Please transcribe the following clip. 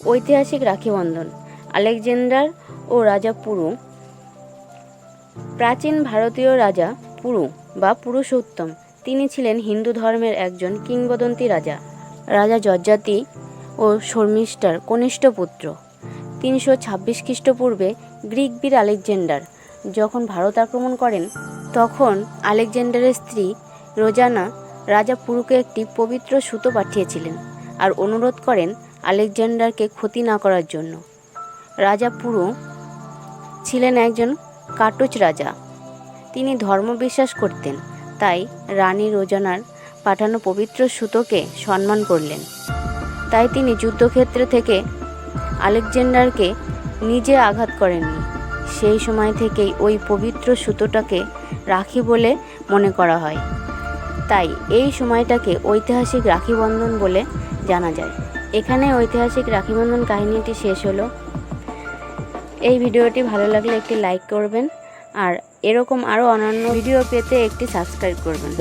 ঐতিহাসিক রাখি বন্ধন, আলেকজান্ডার ও রাজা পুরু, প্রাচীন ভারতীয় রাজা পুরু বা পুরুষোত্তম, তিনি ছিলেন হিন্দু ধর্মের একজন কিংবদন্তি রাজা রাজা যজ্জাতি ও শর্মিষ্ঠার কনিষ্ঠ পুত্র। তিনশো ছাব্বিশ খ্রিস্টপূর্বে গ্রিক বীর আলেকজান্ডার যখন ভারত আক্রমণ করেন, তখন আলেকজান্ডারের স্ত্রী রোজানা রাজা পুরুকে একটি পবিত্র সুতো পাঠিয়েছিলেন আর অনুরোধ করেন আলেকজান্ডারকে ক্ষতি না করার জন্য। রাজা পুরু ছিলেন একজন কাটুচ রাজা। তিনি ধর্ম বিশ্বাস করতেন, তাই রানী রোজানার পাঠানো পবিত্র সুতোকে সম্মান করলেন। তাই তিনি যুদ্ধক্ষেত্র থেকে আলেকজান্ডারকে নিজে আঘাত করেননি। সেই সময় থেকেই ওই পবিত্র সুতোটাকে রাখি বলে মনে করা হয়। তাই এই সময়টাকে ঐতিহাসিক রাখি বন্ধন বলে জানা যায়। এখানে ঐতিহাসিক রাখি বন্ধন কাহিনীটি শেষ হলো। এই ভিডিওটি ভালো লাগলে একটি লাইক করবেন আর এরকম আরও অন্যান্য ভিডিও পেতে একটি সাবস্ক্রাইব করবেন।